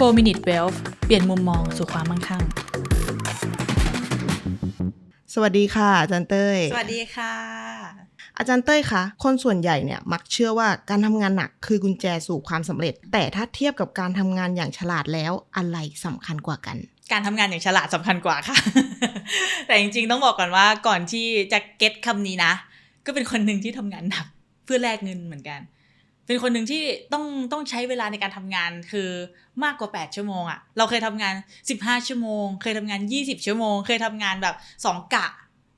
4 Minute Wealth เปลี่ยนมุมมองสู่ความมั่งคั่ง สวัสดีค่ะ อาจารย์เต้ย สวัสดีค่ะ อาจารย์เต้ยคะ คนส่วนใหญ่เนี่ยมักเชื่อว่าการทำงานหนักคือกุญแจสู่ความสำเร็จ แต่ถ้าเทียบกับการทำงานอย่างฉลาดแล้วอะไรสำคัญกว่ากันการทำงานอย่างฉลาดสำคัญกว่าค่ะ แต่จริงๆต้องบอกก่อนว่าก่อนที่จะเก็ตคำนี้นะ ก็เป็นคนหนึ่งที่ทำงานหนักเพื่อแลกเงินเหมือนกัน เป็นคนหนึ่งที่ต้องต้องใช้เวลาในการทำงานคือมากกว่า 8 ชั่วโมงอะเราเคยทำงาน 15 ชั่วโมง เคยทำงาน 20 ชั่วโมง เคยทำงานแบบ 2 กะ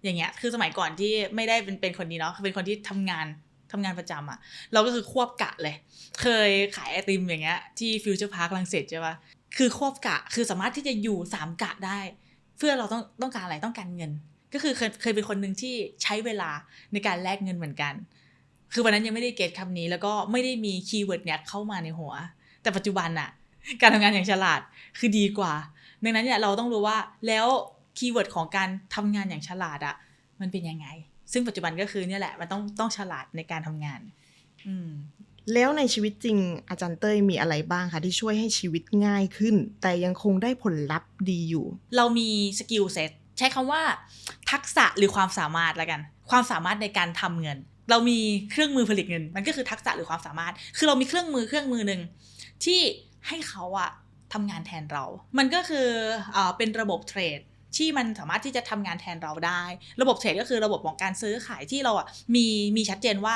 อย่างเงี้ย คือสมัยก่อนที่ไม่ได้เป็นเป็นคนนี้เนาะเป็นคนที่ทำงานทำงานประจำอะเราก็คือควบกะเลย เคยขายไอติมอย่างเงี้ยที่ฟิวเจอร์พาร์คลังเสิตใช่ปะคือควบกะคือสามารถที่จะอยู่สามกะได้ เพื่อเราต้องต้องการอะไรต้องการเงิน ก็คือเคยเคยเป็นคนหนึ่งที่ใช้เวลาในการแลกเงินเหมือนกัน คือวันนั้นยังไม่ได้เก็ตคำนี้ แล้วก็ไม่ได้มีคีย์เวิร์ดเนี้ยเข้ามาในหัว แต่ปัจจุบันอะการทำงานอย่างฉลาดคือดีกว่า ดังนั้นเนี่ยเราต้องรู้ว่าแล้วคีย์เวิร์ดของการทำงานอย่างฉลาดอะมันเป็นยังไง ซึ่งปัจจุบันก็คือเนี่ยแหละมันต้องต้องฉลาดในการทำงาน อืมแล้วในชีวิตจริงอาจารย์เต้ยมีอะไรบ้างคะที่ช่วยให้ชีวิตง่ายขึ้น แต่ยังคงได้ผลลัพธ์ดีอยู่ เรามีสกิลเซ็ตใช้คำว่า ทักษะหรือความสามารถละกัน ความสามารถในการทำเงิน เรามีเครื่องมือผลิตเงิน มันก็คือทักษะหรือความสามารถ คือเรามีเครื่องมือเครื่องมือหนึ่งที่ให้เขาอะทำงานแทนเรา มันก็คือเอเป็นระบบเทรดที่มันสามารถที่จะทำงานแทนเราได้ ระบบเทรดก็คือระบบของการซื้อขายที่เราอะมีมีชัดเจนว่า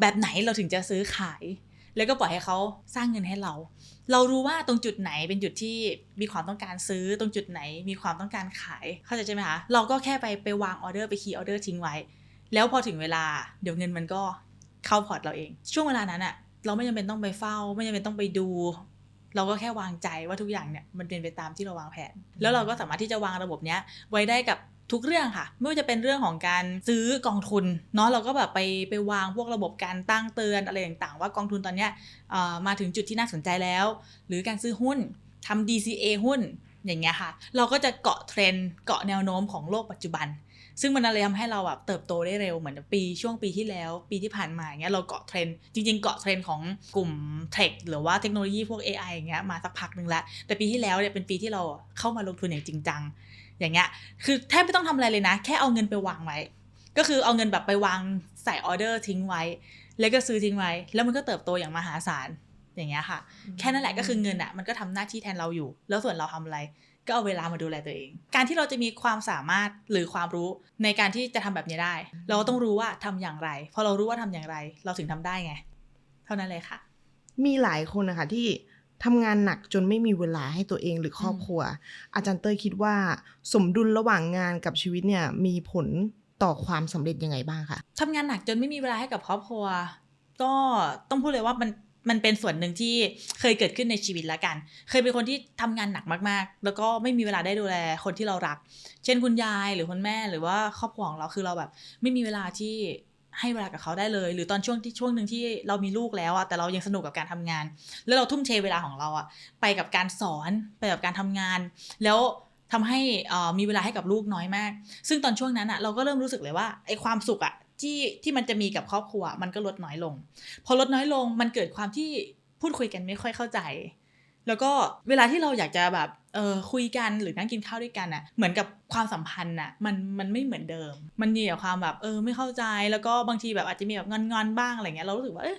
แบบไหนเราถึงจะซื้อขาย แล้วก็ปล่อยให้เขาสร้างเงินให้เรา เรารู้ว่าตรงจุดไหนเป็นจุดที่มีความต้องการซื้อตรงจุดไหนมีความต้องการขายเข้าใจใช่ไหมคะเราก็แค่ไปไปวางออเดอร์ไปคีย์ออเดอร์ทิ้งไว้ แล้วพอถึงเวลาเดี๋ยวเงินมันก็เข้าพอร์ตเราเอง ช่วงเวลานั้นอะเราไม่จำเป็นต้องไปเฝ้า ไม่จำเป็นต้องไปดู เราก็แค่วางใจว่าทุกอย่างเนี่ยมันเป็นไปตามที่เราวางแผน แล้วเราก็สามารถที่จะวางระบบเนี้ยไว้ได้กับทุกเรื่องค่ะ ไม่ว่าจะเป็นเรื่องของการซื้อกองทุนเนาะเราก็แบบไปไปวางพวกระบบการตั้งเตือนอะไรต่างๆ ว่ากองทุนตอนเนี้ยเอ่อมาถึงจุดที่น่าสนใจแล้ว หรือการซื้อหุ้นทำ DCA หุ้นอย่างเงี้ยค่ะ เราก็จะเกาะเทรนด์เกาะแนวโน้มของโลกปัจจุบัน ซึ่งมันเลยทำให้เราแบบเติบโตได้เร็วเหมือนปีช่วงปีที่แล้ว ปีที่ผ่านมาอย่างเงี้ยเราเกาะเทรนด์จริง ๆ เกาะเทรนด์ของกลุ่มเทคหรือว่าเทคโนโลยีพวก AI อย่างเงี้ยมาสักพักหนึ่งแล้ว แต่ปีที่แล้วเนี่ยเป็นปีที่เราเข้ามาลงทุนอย่างจริงจังอย่างเงี้ยคือแทบไม่ต้องทำอะไรเลยนะ แค่เอาเงินไปวางไว้ ก็คือเอาเงินแบบไปวางใส่ออเดอร์ทิ้งไว้ แล้วก็ซื้อทิ้งไว้ แล้วมันก็เติบโตอย่างมหาศาลอย่างเงี้ยค่ะ แค่นั้นแหละก็คือเงินอะมันก็ทำหน้าที่แทนเราอยู่ แล้วส่วนเราทำอะไร ก็เอาเวลามาดูแลตัวเอง การที่เราจะมีความสามารถหรือความรู้ในการที่จะทำแบบนี้ได้ เราก็ต้องรู้ว่าทำอย่างไร พอเรารู้ว่าทำอย่างไร เราถึงทำได้ไง เท่านั้นเลยค่ะ มีหลายคนนะคะที่ทำงานหนักจนไม่มีเวลาให้ตัวเองหรือครอบครัว อาจารย์เต้ยคิดว่า สมดุลระหว่างงานกับชีวิตเนี่ยมีผลต่อความสำเร็จยังไงบ้างคะทำงานหนักจนไม่มีเวลาให้กับครอบครัว ก็ต้องพูดเลยว่ามัน มันเป็นส่วนหนึ่งที่เคยเกิดขึ้นในชีวิตละกัน เคยเป็นคนที่ทำงานหนักมากๆ แล้วก็ไม่มีเวลาได้ดูแลคนที่เรารัก เช่นคุณยายหรือคุณแม่หรือว่าครอบครัวของเราคือเราแบบ ไม่มีเวลาที่ให้เวลากับเขาได้เลย หรือตอนช่วงที่ช่วงหนึ่งที่เรามีลูกแล้วอะแต่เรายังสนุกกับการทำงาน แล้วเราทุ่มเทเวลาของเราอะไปกับการสอนไปกับการทำงาน แล้วทำให้อ่อมีเวลาให้กับลูกน้อยมาก ซึ่งตอนช่วงนั้นอะเราก็เริ่มรู้สึกเลยว่าไอ้ความสุขอะ ที่ที่มันจะมีกับครอบครัว มันก็ลดน้อยลง พอลดน้อยลงมันเกิดความที่พูดคุยกันไม่ค่อยเข้าใจ แล้วก็เวลาที่เราอยากจะแบบเออคุยกันหรือนั่งกินข้าวด้วยกันอะเหมือนกับความสัมพันธ์อะมันมันไม่เหมือนเดิม มันมีแต่ความแบบเออไม่เข้าใจแล้วก็บางทีแบบอาจจะมีแบบงอนๆบ้างอะไรเงี้ยเรารู้สึกว่าเอ๊ะ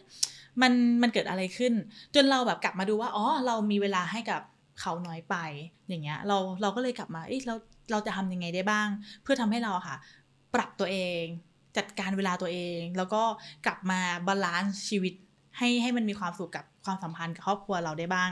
มันมันเกิดอะไรขึ้น จนเราแบบกลับมาดูว่าอ๋อเรามีเวลาให้กับเขาน้อยไปอย่างเงี้ยเราเราก็เลยกลับมาเอ๊ะเราเราจะทำยังไงได้บ้าง เพื่อทำให้เราค่ะ ปรับตัวเอง จัดการเวลาตัวเอง แล้วก็กลับมาบาลานซ์ชีวิตให้ให้มันมีความสุขกับความสัมพันธ์กับครอบครัวเราได้บ้าง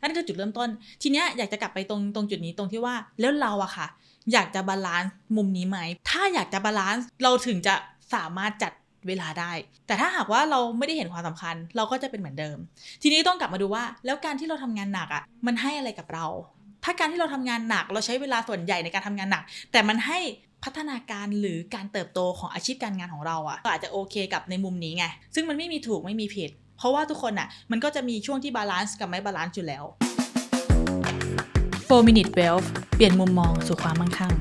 นั่นคือจุดเริ่มต้น ทีเนี้ยอยากจะกลับไปตรงตรงจุดนี้ตรงที่ว่าแล้วเราอะค่ะ อยากจะบาลานซ์มุมนี้ไหม ถ้าอยากจะบาลานซ์เราถึงจะสามารถจัดเวลาได้ แต่ถ้าหากว่าเราไม่ได้เห็นความสำคัญ เราก็จะเป็นเหมือนเดิม ทีนี้ต้องกลับมาดูว่า แล้วการที่เราทำงานหนักอะมันให้อะไรกับเรา ถ้าการที่เราทำงานหนัก เราใช้เวลาส่วนใหญ่ในการทำงานหนัก แต่มันให้ พัฒนาการหรือการเติบโตของอาชีพการงานของเราอะก็อาจจะโอเคกับในมุมนี้ไง ซึ่งมันไม่มีถูกไม่มีผิด เพราะว่าทุกคนอะมันก็จะมีช่วงที่บาลานซ์กับไม่บาลานซ์อยู่แล้ว4 Minute Wealth เปลี่ยนมุมมองสู่ความมั่งคั่ง